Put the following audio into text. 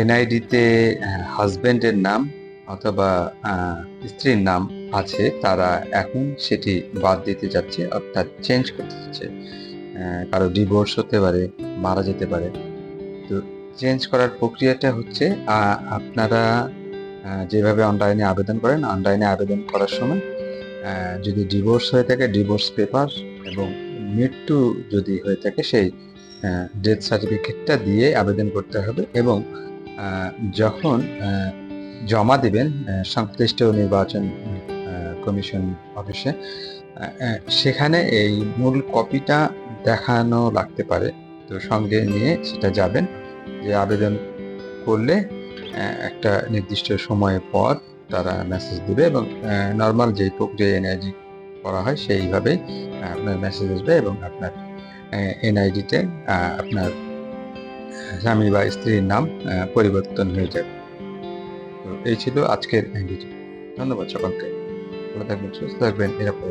এনআইডিতে হাজবেন্ডের নাম অথবা স্ত্রীর নাম আছে, তারা এখন সেটি বাদ দিতে যাচ্ছে, অর্থাৎ চেঞ্জ করতে যাচ্ছে। কারও ডিভোর্স হতে পারে, মারা যেতে পারে। তো চেঞ্জ করার প্রক্রিয়াটা হচ্ছে আপনারা যেভাবে অনলাইনে আবেদন করেন অনলাইনে আবেদন করার সময় যদি ডিভোর্স হয়ে থাকে ডিভোর্স পেপার এবং মৃত্যু যদি হয়ে থাকে, সেই ডেথ সার্টিফিকেটটা দিয়ে আবেদন করতে হবে এবং যখন জমা দিবেন সংশ্লিষ্ট নির্বাচন কমিশন অফিসে সেখানে এই মূল কপিটা দেখানো লাগতে পারে। তো সঙ্গে নিয়ে সেটা যাবেন, যে আবেদন করলে একটা নির্দিষ্ট সময় পর তারা মেসেজ দেবে এবং নর্মাল যে প্রক্রিয়া এনআইডি করা হয় সেইভাবেই আপনার মেসেজ আসবে এবং আপনার এনআইডিতে আপনার স্বামী বা স্ত্রীর নাম পরিবর্তন হয়ে যাবে। তো এই ছিল আজকের ভিডিও ধন্যবাদ সকলকে। ভালো থাকবেন, সুস্থ থাকবেন এরকম